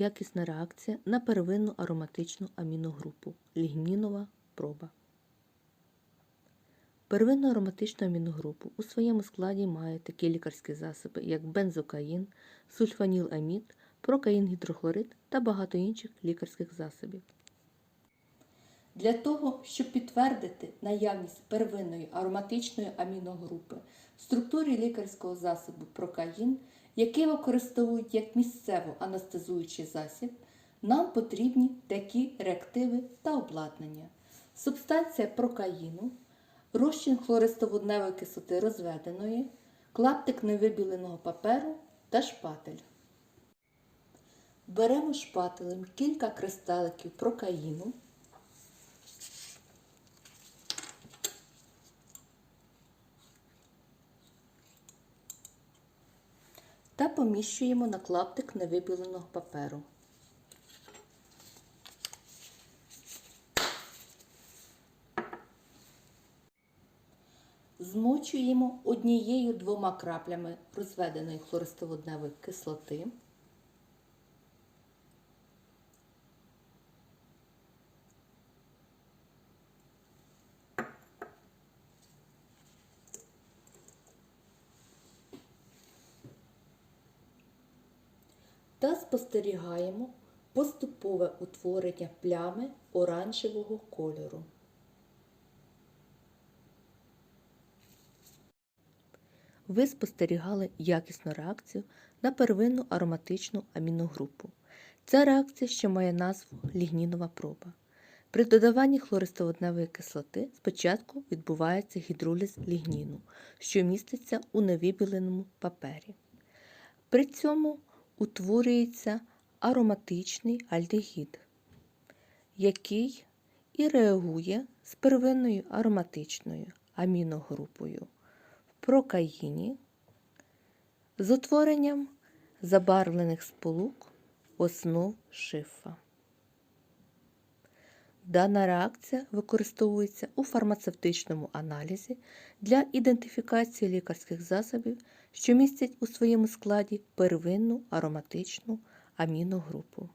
якісна реакція на первинну ароматичну аміногрупу лігнінова проба. Первинну ароматичну аміногрупу у своєму складі має такі лікарські засоби, як бензокаїн, сульфаніламід, прокаїнгідрохлорид та багато інших лікарських засобів. Для того, щоб підтвердити наявність первинної ароматичної аміногрупи в структурі лікарського засобу прокаїн, який використовують як місцево анестезуючий засіб, нам потрібні такі реактиви та обладнання. Субстанція прокаїну, розчин хлористоводневої кислоти розведеної, клаптик невибіленого паперу та шпатель. Беремо шпателем кілька кристаликів прокаїну. Та поміщуємо на клаптик невибіленого паперу. Змочуємо однією-двома краплями розведеної хлористоводневої кислоти. Та спостерігаємо поступове утворення плями оранжевого кольору. Ви спостерігали якісну реакцію на первинну ароматичну аміногрупу. Ця реакція ще має назву лігнінова проба. При додаванні хлористоводневої кислоти спочатку відбувається гідроліз лігніну, що міститься у невибіленому папері. При цьому утворюється ароматичний альдегід, який і реагує з первинною ароматичною аміногрупою в прокаїні з утворенням забарвлених сполук основ шифа. Дана реакція використовується у фармацевтичному аналізі для ідентифікації лікарських засобів, що містять у своєму складі первинну ароматичну аміногрупу.